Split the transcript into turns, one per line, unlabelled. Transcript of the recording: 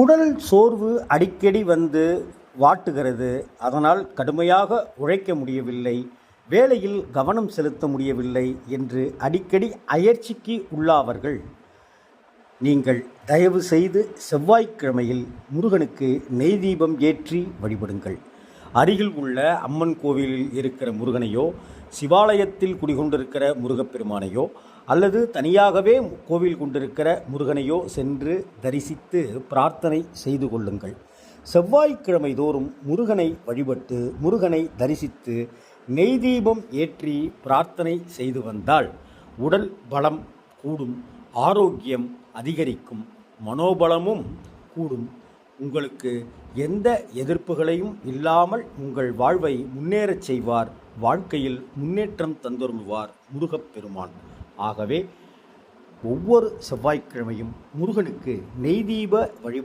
உடல் சோர்வு அடிக்கடி வந்து வாட்டுகிறது. அதனால் கடுமையாக உழைக்க முடியவில்லை. வேலையில் கவனம் செலுத்த முடியவில்லை என்று அடிக்கடி அயற்சிக்கு உள்ளாவர்கள். நீங்கள் தயவு செய்து செவ்வாய்க்கிழமையில் முருகனுக்கு நெய் தீபம் ஏற்றி வழிபடுங்கள். அருகில் உள்ள அம்மன் கோவிலில் இருக்கிற முருகனையோ சிவாலயத்தில் குடிகொண்டிருக்கிற முருகப்பெருமானையோ அல்லது தனியாகவே கோவில் கொண்டிருக்கிற முருகனையோ சென்று தரிசித்து பிரார்த்தனை செய்து கொள்ளுங்கள். செவ்வாய்க்கிழமை தோறும் முருகனை வழிபட்டு முருகனை தரிசித்து நெய் தீபம் ஏற்றி பிரார்த்தனை செய்து வந்தால் உடல் பலம் கூடும் ஆரோக்கியம் அதிகரிக்கும் மனோபலமும் கூடும். உங்களுக்கு எந்த எதிர்ப்புகளையும் இல்லாமல் உங்கள் வாழ்வை முன்னேறச் செய்வார் வாழ்க்கையில் முன்னேற்றம் தந்தருள்வார் முருகப்பெருமான் ஆகவே ஒவ்வொரு செவ்வாய்க்கிழமையும் முருகனுக்கு நெய்தீப வழி